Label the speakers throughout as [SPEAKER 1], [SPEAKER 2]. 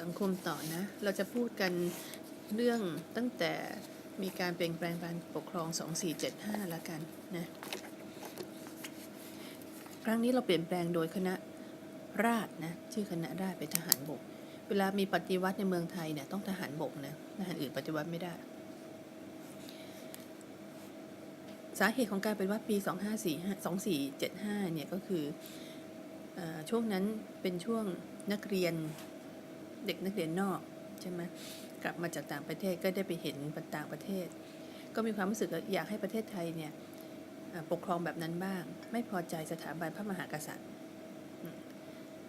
[SPEAKER 1] สังคมต่อนะ เราจะพูดกันเรื่องตั้งแต่มีการเปลี่ยนแปลงการปกครอง 2475แล้วกันนะครั้งนี้เราเปลี่ยนแปลงโดยคณะราษนะชื่อคณะราษเป็นทหารบก เวลามีปฏิวัติในเมืองไทยเนี่ยต้องทหารบกนะทหารอื่นปฏิวัติไม่ได้ สาเหตุของการเป็นวัดปี 2545 2475เนี่ยก็คืออช่วงนั้นเป็นช่วงนักเรียน เด็กนักเรียนนอกใช่ไหมกลับมาจากต่างประเทศก็ได้ไปเห็นต่างประเทศ ก็มีความรู้สึกอยากให้ประเทศไทยเนี่ยปกครองแบบนั้นบ้าง ไม่พอใจสถาบันพระมหากษัตริย์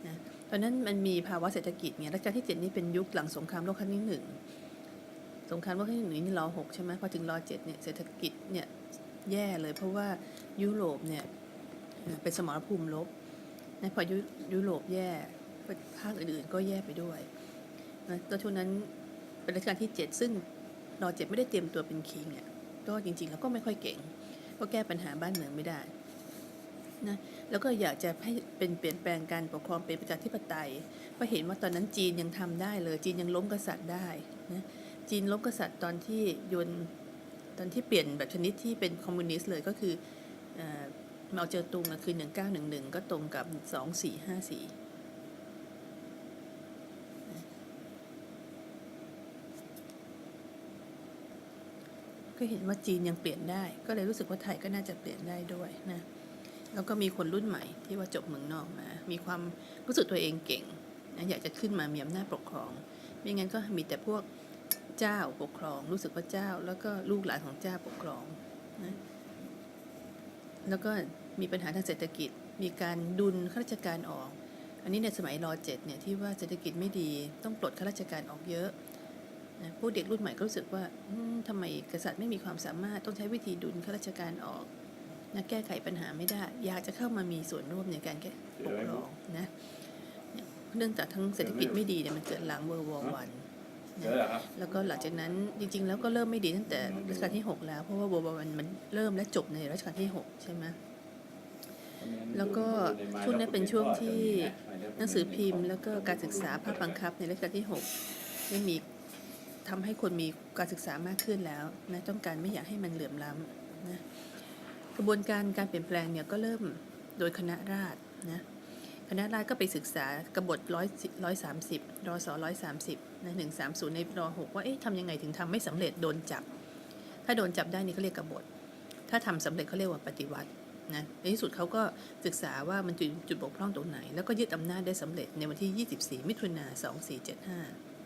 [SPEAKER 1] นะตอนนั้นมันมีภาวะเศรษฐกิจเนี่ยรัชกาลที่เจ็ดนี่เป็นยุคหลังสงครามโลกครั้งที่หนึ่งสงครามโลกครั้งที่หนึ่งนี่รอหกใช่ไหมพอถึงรอเจ็ดเนี่ยเศรษฐกิจเนี่ยแย่เลย เพราะว่ายุโรปเนี่ยเป็นสมรภูมิลบนะพอยุยุโรปแย่ภาคอื่นๆก็แย่ไปด้วย นะแล้วช่วงนั้นเป็นรัชกาลที่เจ็ดซึ่งรอเจ็ดไม่ได้เตรียมตัวเป็นคิงอะก็จริงๆแล้วก็ไม่ค่อยเก่ง ก็แก้ปัญหาบ้านเมืองไม่ได้นะแล้วก็อยากจะให้เป็นเปลี่ยนแปลงการปกครองเป็นประชาธิปไตยเพราะเห็นว่าตอนนั้นจีนยังทำได้เลย จีนยังล้มกษัตริย์ได้นะจีนล้มกษัตริย์ตอนที่ยนตอนที่เปลี่ยนแบบชนิดที่เป็นคอมมิวนิสต์เลยก็คือเอ่อเมาเจอตุงคือ 1911 ก็ตรงกับ 2454 ก็เห็นว่าจีนยังเปลี่ยนได้ ก็เลยรู้สึกว่าไทยก็น่าจะเปลี่ยนได้ด้วยนะแล้วก็มีคนรุ่นใหม่ที่ว่าจบเมืองนอกมา มีความรู้สึกตัวเองเก่งนะอยากจะขึ้นมามีอำนาจปกครองไม่งั้นก็มีแต่พวกเจ้าปกครอง รู้สึกว่าเจ้า แล้วก็ลูกหลานของเจ้าปกครองนะแล้วก็มีปัญหาทางเศรษฐกิจ มีการดุลข้าราชการออก อันนี้ในสมัยรเจ็ดเนี่ยที่ว่าเศรษฐกิจไม่ดีต้องปลดข้าราชการออกเยอะ นะผู้เด็กรุ่นใหม่ก็รู้สึกว่าอืมทำไมกษัตริย์ไม่มีความสามารถต้องใช้วิธีดุลข้าราชการออกนะแก้ไขปัญหาไม่ได้ อยากจะเข้ามามีส่วนร่วมในการแก้ปกครองนะเนี่ยเนื่องจากทั้งเศรษฐกิจไม่ดีเนี่ยมันเกิดหลังเวอร์วอร์วัน
[SPEAKER 2] เยอะเหรอครับ
[SPEAKER 1] แล้วก็หลังจากนั้นจริง ๆ แล้วก็เริ่มไม่ดีตั้งแต่รัชกาลที่ 6 แล้ว เพราะว่าเวอร์วอร์วันมันเริ่มและจบในรัชกาลที่ 6 ใช่ไหมแล้วก็ช่วงนั้นเป็นช่วงที่หนังสือพิมพ์ แล้วก็การศึกษาภาคบังคับในรัชกาลที่6ได้มี ทำให้คนมีการศึกษามากขึ้นแล้วนะต้องการไม่อยากให้มันเหลื่อมล้ำนะกระบวนการการเปลี่ยนแปลงเนี่ยก็เริ่มโดยคณะราษฎรนะคณะราษฎรก็ไปศึกษากบฏร้อยร้อยสามสิบรอสร้อยสามสิบนะหนึ่งสามศูนย์ในรอหกว่าเอ๊ะทำยังไงถึงทำไม่สำเร็จโดนจับ ถ้าโดนจับได้นี่เขาเรียกกบฏ ถ้าทำสำเร็จเขาเรียกว่าปฏิวัตินะในที่สุดเขาก็ศึกษาว่ามันจุดจุดบกพร่องตรงไหน แล้วก็ยึดอำนาจได้สำเร็จในวันที่ 24 มิถุนา2475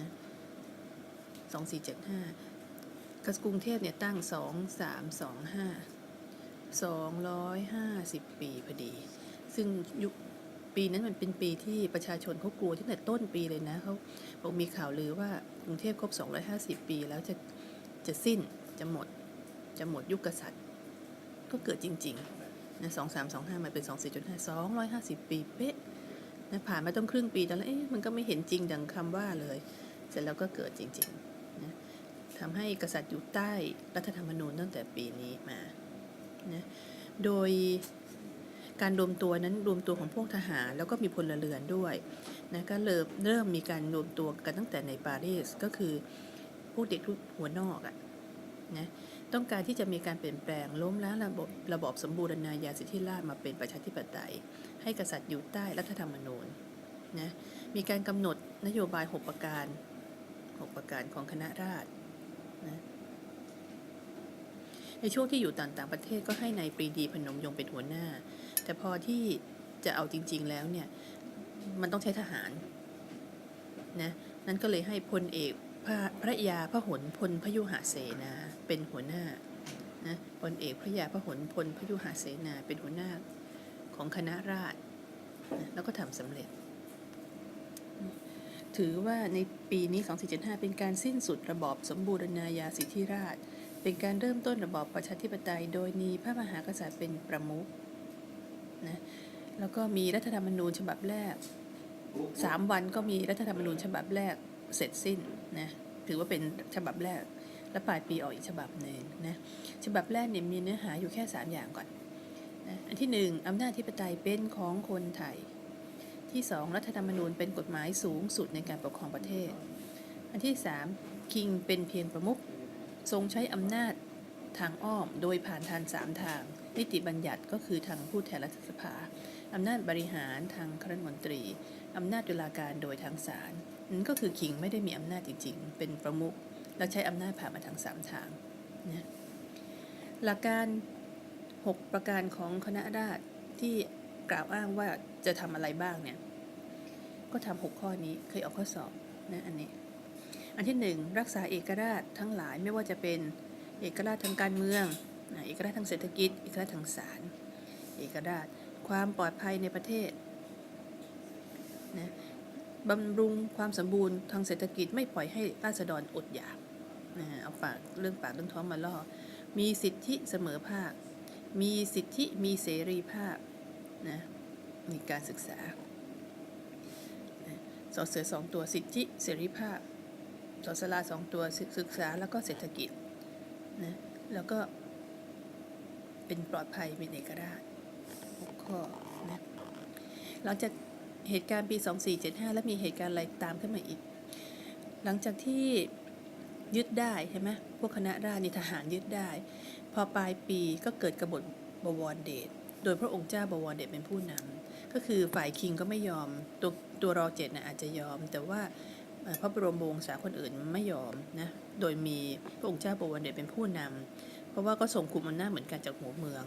[SPEAKER 1] นะ2475กรุงเทพเนี่ยตั้ง2325 250ปีพอดี ซึ่งยุคปีนั้นมันเป็นปีที่ประชาชนเขากลัวตั้งแต่ต้นปีเลยนะเขาบอกมีข่าวลือว่ากรุงเทพครบ 250 ปีแล้วจะจะสิ้นจะหมดจะหมดยุคกษัตริย์ ก็เกิดจริงๆนะสองสามสองห้ามาเป็นสองสี่จุดห้าสองร้อยห้าสิบปีเป๊ะนะผ่านมาต้องครึ่งปีตอนแรกเอ๊ะมันก็ไม่เห็นจริงดังคำว่าเลย เสร็จแล้วก็เกิดจริงๆนะทำให้กษัตริย์อยู่ใต้รัฐธรรมนูญตั้งแต่ปีนี้มานะโดยการรวมตัวนั้นรวมตัวของพวกทหารแล้วก็มีพลเรือนด้วยนะก็เริ่มเริ่มมีการรวมตัวกันตั้งแต่ในปารีสก็คือพวกเด็กทุกหัวนอกอะนะต้องการที่จะมีการเปลี่ยนแปลงล้มล้างระบบระบอบสมบูรณาญาสิทธิราชย์มาเป็นประชาธิปไตย ให้กษัตริย์อยู่ใต้รัฐธรรมนูญนะมีการกำหนดนโยบาย 6 ประการ 6 ประการของคณะราษฎรนะในช่วงที่อยู่ต่างต่างประเทศก็ให้ในายปรีดีพนมยงค์เป็นหัวหน้า แต่พอที่จะเอาจริง ๆ แล้วเนี่ย มันต้องใช้ทหารนะนั่นก็เลยให้พลเอกพระพระยาพระหลพลพยุหเสนาเป็นหัวหน้านะพลเอกพระยาพระหลพลพยุหเสนาเป็นหัวหน้าของคณะราษฎรแล้วก็ทำสำเร็จ ถือว่าในปีนี้ 2475 เป็นการสิ้นสุดระบอบสมบูรณาญาสิทธิราช เป็นการเริ่มต้นระบอบประชาธิปไตย โดยมีพระมหากษัตริย์เป็นประมุขนะแล้วก็มีรัฐธรรมนูญฉบับแรกสามวันก็มีรัฐธรรมนูญฉบับแรกเสร็จสิ้นนะถือว่าเป็นฉบับแรก และปลายปีออกอีกฉบับหนึ่งนะฉบับแรกเนี่ยมีเนื้อหาอยู่แค่ 3 อย่างก่อนนะอันที่หนึ่งอำนาจธิปไตยเป็นของคนไทย ที่ที่สองรัฐธรรมนูญเป็นกฎหมายสูงสุดในการปกครองประเทศ อันที่สามคิงเป็นเพียงประมุขทรงใช้อำนาจทางอ้อมโดยผ่านทางสามทาง นิติบัญญัติก็คือทางผู้แทนรัฐสภา อำนาจบริหารทางคณะรัฐมนตรี อำนาจตุลาการโดยทางศาลนั่นก็คือคิงไม่ได้มีอำนาจจริงๆ เป็นประมุขและใช้อำนาจผ่านมาทางสามทางนะหลักการ 6 ประการของคณะราษฎรที่กล่าวอ้างว่าจะทำอะไรบ้างเนี่ย ก็ทำหกข้อนี้เคยออกข้อสอบนะอันนี้ อันที่หนึ่งรักษาเอกราชทั้งหลายไม่ว่าจะเป็นเอกราชทางการเมืองเอกราชทางเศรษฐกิจ เอกราชทางศาลเอกราชความปลอดภัยในประเทศนะบำรุงความสมบูรณ์ทางเศรษฐกิจไม่ปล่อยให้ราษฎรอดอยากนะเอาปากเรื่องปากเรื่องท้องมาล่อ มีสิทธิเสมอภาค มีสิทธิมีเสรีภาพนะมีการศึกษา สอเสือสองตัวสิทธิเสรีภาพสอสลาสองตัวศึกษาแล้วก็เศรษฐกิจนะแล้วก็เป็นปลอดภัยเป็นเอกราชหกข้อนะหลังจากเหตุการณ์ปี 2475 แล้วมีเหตุการณ์อะไรตามขึ้นมาอีก หลังจากที่ยึดได้ใช่ไหมพวกคณะราษฎรทหารยึดได้ พอปลายปีก็เกิดกบฏบวรเดช โดยพระองค์เจ้าบวรเดชเป็นผู้นำ ก็คือฝ่ายคิงก็ไม่ยอม ตัวตัวรอเจ็ดนะอาจจะยอม แต่ว่าพระบรมวงศาคนอื่นไม่ยอมนะโดยมีพระองค์เจ้าบวรเดชเป็นผู้นำเพราะว่าก็ส่งคุมอำนาจเหมือนกันจากหัวเมือง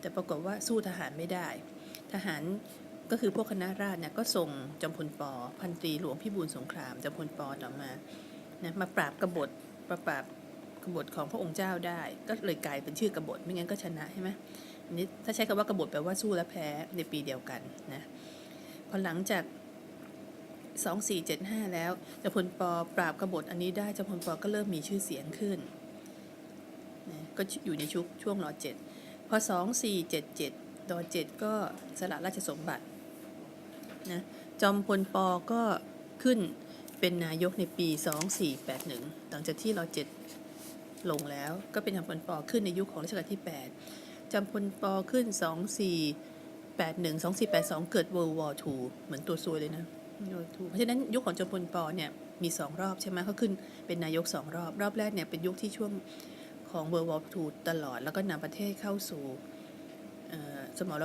[SPEAKER 1] แต่ปรากฏว่าสู้ทหารไม่ได้ ทหารก็คือพวกคณะราษฎรเนี่ยก็ส่งจอมพลปอพันตรีหลวงพิบูลสงครามจอมพลปต่อมานะมาปราบกบฏมาปราบกบฏของพระองค์เจ้าได้ ก็เลยกลายเป็นชื่อกบฏไม่งั้นก็ชนะใช่ไหม นนี้ถ้าใช้คำว่ากบฏแปลว่าสู้และแพ้ในปีเดียวกันนะพอหลังจาก 2475 แล้วจอมพลปอปราบกบฏอันนี้ได้จอมพลปอก็เริ่มมีชื่อเสียงขึ้นนะก็อยู่ในชุกช่วงรอเจ็ดพอ 2477รอเจ็ดก็สละราชสมบัตินะจอมพลปอก็ขึ้นเป็นนายกในปี 2481 หลังจากที่รอเจ็ดลงแล้วก็เป็นจอมพลปอขึ้นในยุคของรัชกาลที่ 8 จอมพลปขึ้น 2481 2482 เกิด World War II เหมือนตัวซวยเลยนะเพราะฉะนั้นยุคของจอมพลปเนี่ยมีสองรอบใช่ไหมเขาขึ้นเป็นนายกสองรอบ รอบแรกเนี่ยเป็นยุคที่ช่วงของ World War II ตลอด แล้วก็นำประเทศเข้าสู่เอ่อสมร